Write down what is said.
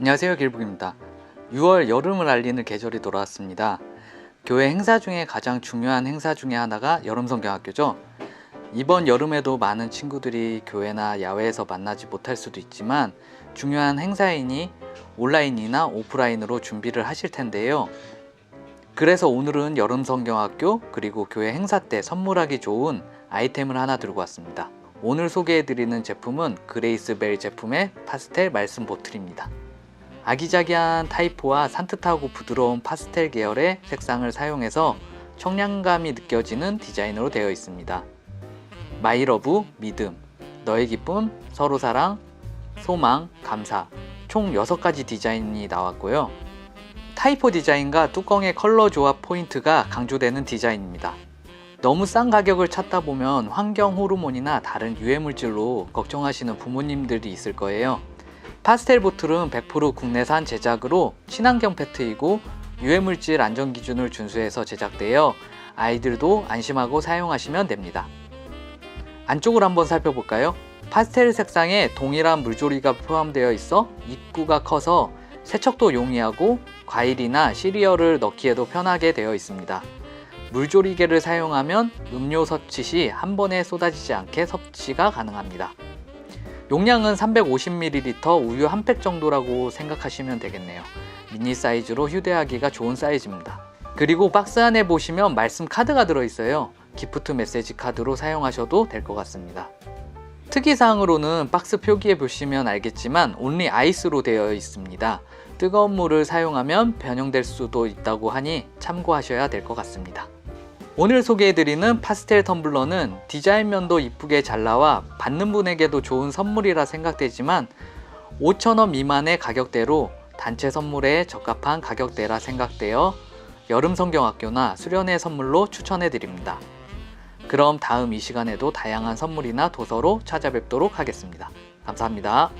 안녕하세요 길북입니다. 6월 여름을 알리는 계절이 돌아왔습니다. 교회 행사 중에 가장 중요한 행사 중에 하나가 여름성경학교죠. 이번 여름에도 많은 친구들이 교회나 야외에서 만나지 못할 수도 있지만 중요한 행사이니 온라인이나 오프라인으로 준비를 하실 텐데요. 그래서 오늘은 여름성경학교 그리고 교회 행사 때 선물하기 좋은 아이템을 하나 들고 왔습니다. 오늘 소개해드리는 제품은 그레이스벨 제품의 파스텔 말씀 보틀입니다 아기자기한 타이포와 산뜻하고 부드러운 파스텔 계열의 색상을 사용해서 청량감이 느껴지는 디자인으로 되어 있습니다. 마이러브, 믿음, 너의 기쁨, 서로 사랑, 소망, 감사 총 6가지 디자인이 나왔고요. 타이포 디자인과 뚜껑의 컬러 조합 포인트가 강조되는 디자인입니다. 너무 싼 가격을 찾다 보면 환경 호르몬이나 다른 유해 물질로 걱정하시는 부모님들이 있을 거예요. 파스텔 보틀은 100% 국내산 제작으로 친환경 페트이고 유해물질 안전 기준을 준수해서 제작되어 아이들도 안심하고 사용하시면 됩니다. 안쪽을 한번 살펴볼까요? 파스텔 색상에 동일한 물조리가 포함되어 있어 입구가 커서 세척도 용이하고 과일이나 시리얼을 넣기에도 편하게 되어 있습니다. 물조리개를 사용하면 음료 섭취 시 한 번에 쏟아지지 않게 섭취가 가능합니다. 용량은 350ml 우유 한 팩 정도라고 생각하시면 되겠네요. 미니 사이즈로 휴대하기가 좋은 사이즈입니다. 그리고 박스 안에 보시면 말씀 카드가 들어있어요. 기프트 메시지 카드로 사용하셔도 될 것 같습니다. 특이사항으로는 박스 표기에 보시면 알겠지만 온리 아이스로 되어 있습니다. 뜨거운 물을 사용하면 변형될 수도 있다고 하니 참고하셔야 될 것 같습니다. 오늘 소개해드리는 파스텔 텀블러는 디자인 면도 이쁘게 잘 나와 받는 분에게도 좋은 선물이라 생각되지만 5,000원 미만의 가격대로 단체 선물에 적합한 가격대라 생각되어 여름 성경학교나 수련회 선물로 추천해드립니다. 그럼 다음 이 시간에도 다양한 선물이나 도서로 찾아뵙도록 하겠습니다. 감사합니다.